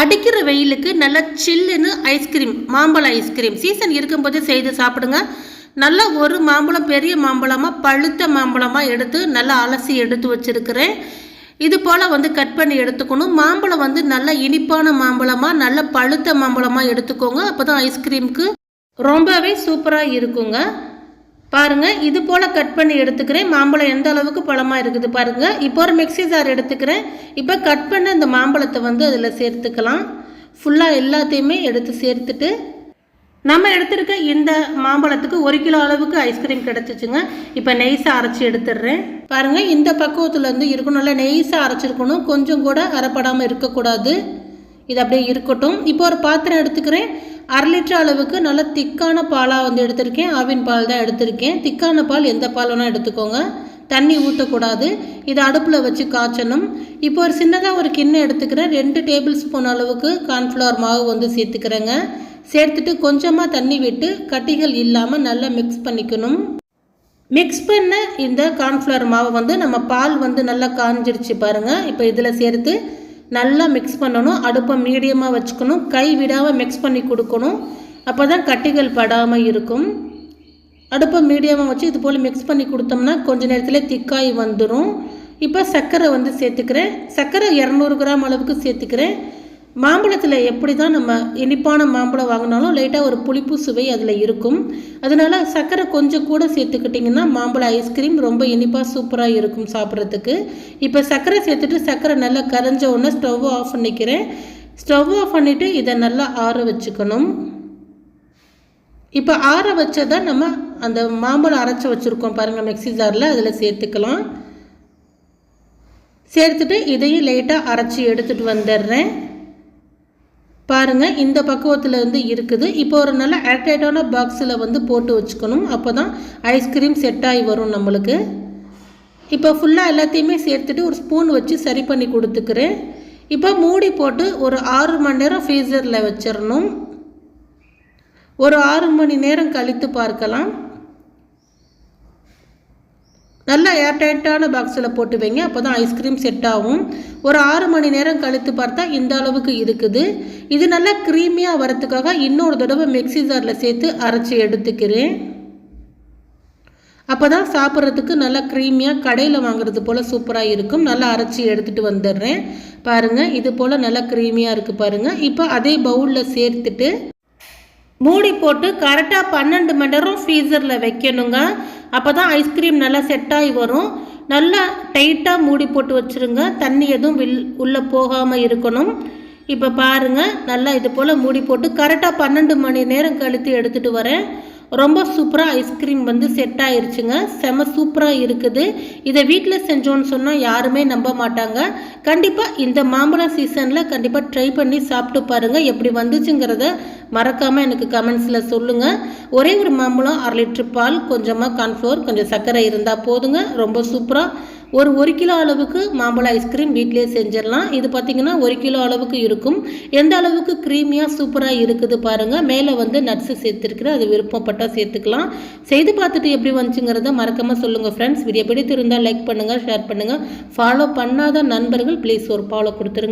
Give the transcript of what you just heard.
அடிக்கிற வெயிலுக்கு நல்லா சில்லுன்னு ஐஸ்கிரீம் மாம்பழ ஐஸ்கிரீம் சீசன் இருக்கும்போது செய்து சாப்பிடுங்க. நல்லா ஒரு மாம்பழம் பெரிய மாம்பழமாக பழுத்த மாம்பழமாக எடுத்து நல்லா அலசி எடுத்து வச்சுருக்கிறேன். இது போல் வந்து கட் பண்ணி எடுத்துக்கணும். மாம்பழம் வந்து நல்ல இனிப்பான மாம்பழமாக நல்ல பழுத்த மாம்பழமாக எடுத்துக்கோங்க. அப்போ தான் ஐஸ்கிரீமுக்கு ரொம்பவே சூப்பராக இருக்குங்க. பாருங்கள் இது போல் கட் பண்ணி எடுத்துக்கிறேன். மாம்பழம் எந்த அளவுக்கு பழமாக இருக்குது பாருங்கள் இப்போ ஒரு மிக்ஸி ஜார் எடுத்துக்கிறேன். இப்போ கட் பண்ண இந்த மாம்பழத்தை வந்து அதில் சேர்த்துக்கலாம். ஃபுல்லாக எல்லாத்தையுமே எடுத்து சேர்த்துட்டு நம்ம எடுத்திருக்க இந்த மாம்பழத்துக்கு ஒரு கிலோ அளவுக்கு ஐஸ்கிரீம் கிடச்சிச்சுங்க. இப்போ நெய்ஸாக அரைச்சி எடுத்துடுறேன். பாருங்கள் இந்த பக்குவத்தில் வந்து இருக்கணும் நெய்ஸாக அரைச்சிருக்கணும். கொஞ்சம் கூட அரைப்படாமல் இருக்கக்கூடாது. இது அப்படியே இருக்கட்டும். இப்போ ஒரு பாத்திரம் எடுத்துக்கிறேன். அரை லிட்டர் அளவுக்கு நல்லா திக்கான பாலாக வந்து எடுத்திருக்கேன். ஆவின் பால் தான் எடுத்திருக்கேன். திக்கான பால் எந்த பால் வேணால் எடுத்துக்கோங்க. தண்ணி ஊற்றக்கூடாது இதை அடுப்பில் வச்சு காய்ச்சணும். இப்போ ஒரு சின்னதாக ஒரு கிண்ணம் எடுத்துக்கிறேன். ரெண்டு டேபிள் ஸ்பூன் அளவுக்கு கார்ன்ஃப்ளவர் மாவு வந்து சேர்த்துக்கிறேங்க. சேர்த்துட்டு கொஞ்சமாக தண்ணி விட்டு கட்டிகள் இல்லாமல் நல்லா மிக்ஸ் பண்ணிக்கணும். மிக்ஸ் பண்ண இந்த கார்ன்ஃப்ளவர் மாவை வந்து நம்ம பால் வந்து நல்லா காஞ்சிடுச்சு பாருங்கள் இப்போ இதில் சேர்த்து நல்லா மிக்ஸ் பண்ணணும். அடுப்பை மீடியமாக வச்சுக்கணும். கை விடாமல் மிக்ஸ் பண்ணி கொடுக்கணும். அப்போ தான் கட்டிகள் படாமல் இருக்கும். அடுப்பை மீடியமாக வச்சு இது போல் மிக்ஸ் பண்ணி கொடுத்தோம்னா கொஞ்ச நேரத்தில் திக்காய் வந்துடும் இப்போ சர்க்கரை வந்து சேர்த்துக்கிறேன். சர்க்கரை இரநூறு கிராம் அளவுக்கு சேர்த்துக்கிறேன். மாம்பழத்தில் எப்படி தான் நம்ம இனிப்பான மாம்பழம் வாங்கினாலும் லைட்டாக ஒரு புளிப்பு சுவை அதில் இருக்கும். அதனால் சர்க்கரை கொஞ்சம் கூட சேர்த்துக்கிட்டிங்கன்னா மாம்பழ ஐஸ்கிரீம் ரொம்ப இனிப்பாக சூப்பராக இருக்கும் சாப்பிட்றதுக்கு. இப்போ சர்க்கரை சேர்த்துட்டு சர்க்கரை நல்லா கரைஞ்ச உடனே ஸ்டவ் ஆஃப் பண்ணிக்கிறேன். ஸ்டவ் ஆஃப் பண்ணிவிட்டு இதை நல்லா ஆற வச்சுக்கணும். இப்போ ஆற வச்சதை நம்ம அந்த மாம்பழம் அரைச்சி வச்சுருக்கோம் பாருங்கள் மிக்ஸி ஜாரில் அதில் சேர்த்துக்கலாம். சேர்த்துட்டு இதையும் லைட்டாக அரைச்சி எடுத்துகிட்டு வந்துடுறேன். பாருங்கள் இந்த பக்குவத்தில் வந்து இருக்குது. இப்போ ஒரு நல்ல ஏர்டைட்டான பாக்ஸில் வந்து போட்டு வச்சுக்கணும். அப்போ தான் ஐஸ்கிரீம் செட் ஆகி வரும் நம்மளுக்கு. இப்போ ஃபுல்லாக எல்லாத்தையுமே சேர்த்துட்டு ஒரு ஸ்பூன் வச்சு சரி பண்ணி கொடுத்துக்கிறேன். இப்போ மூடி போட்டு ஒரு ஆறு மணி நேரம் ஃப்ரீசரில் வச்சிடணும். ஒரு ஆறு மணி நேரம் கழித்து பார்க்கலாம். நல்லா ஏர்டைட்டான பாக்ஸில் போட்டு வைங்க. அப்போ தான் ஐஸ்கிரீம் செட் ஆகும். ஒரு ஆறு மணி நேரம் கழித்து பார்த்தா இந்த அளவுக்கு இருக்குது. இது நல்லா க்ரீமியாக வரத்துக்காக இன்னொரு தடவை மிக்ஸி ஜாரில் சேர்த்து அரைச்சி எடுத்துக்கிறேன். அப்போ தான் சாப்பிட்றதுக்கு நல்லா க்ரீமியாக கடையில் வாங்குறது போல் சூப்பராக இருக்கும். நல்லா அரைச்சி எடுத்துகிட்டு வந்துடுறேன். பாருங்கள் இது போல் நல்லா க்ரீமியாக இருக்குது பாருங்கள் இப்போ அதே பவுலில் சேர்த்துட்டு மூடி போட்டு கரெக்டாக பன்னெண்டு மணி நேரம் ஃப்ரீசரில் வைக்கணுங்க. அப்போ தான் ஐஸ்கிரீம் நல்லா செட் ஆகி வரும். நல்லா டைட்டாக மூடி போட்டு வச்சுருங்க. தண்ணி எதுவும் வில் உள்ளே போகாமல் இருக்கணும். இப்போ பாருங்கள் நல்லா இது போல் மூடி போட்டு கரெக்டாக பன்னெண்டு மணி நேரம் கழித்து எடுத்துகிட்டு வரேன். ரொம்ப சூப்பராக ஐஸ்கிரீம் வந்து செட் ஆயிருச்சுங்க. செம சூப்பராக இருக்குது. இதை வீட்டில் செஞ்சோன்னு சொன்னால் யாருமே நம்ப மாட்டாங்க. கண்டிப்பாக இந்த மாம்பழம் சீசனில் கண்டிப்பாக ட்ரை பண்ணி சாப்பிட்டு பாருங்கள் எப்படி வந்துச்சுங்கிறத மறக்காமல் எனக்கு கமெண்ட்ஸில் சொல்லுங்கள் ஒரே ஒரு மாம்பழம் அரை லிட்டர் பால் கொஞ்சமாக கான்ஃப்ளோர் கொஞ்சம் சர்க்கரை இருந்தால் போதுங்க. ரொம்ப சூப்பராக ஒரு ஒரு கிலோ அளவுக்கு மாம்பழ ஐஸ்கிரீம் வீட்டிலே செஞ்சிடலாம். இது பார்த்திங்கன்னா ஒரு கிலோ அளவுக்கு இருக்கும். எந்த அளவுக்கு க்ரீமியாக சூப்பராக இருக்குது பாருங்கள் மேலே வந்து நட்ஸு சேர்த்துருக்குறேன் அது விருப்பப்பட்டால் சேர்த்துக்கலாம். செய்து பார்த்துட்டு எப்படி வந்துச்சுங்கிறத மறக்காமல் சொல்லுங்கள் ஃப்ரெண்ட்ஸ் வீடியோ பிடித்திருந்தால் லைக் பண்ணுங்கள் ஷேர் பண்ணுங்கள் ஃபாலோ பண்ணாத நண்பர்கள் ப்ளீஸ் ஒரு ஃபாலோ கொடுத்துருங்க.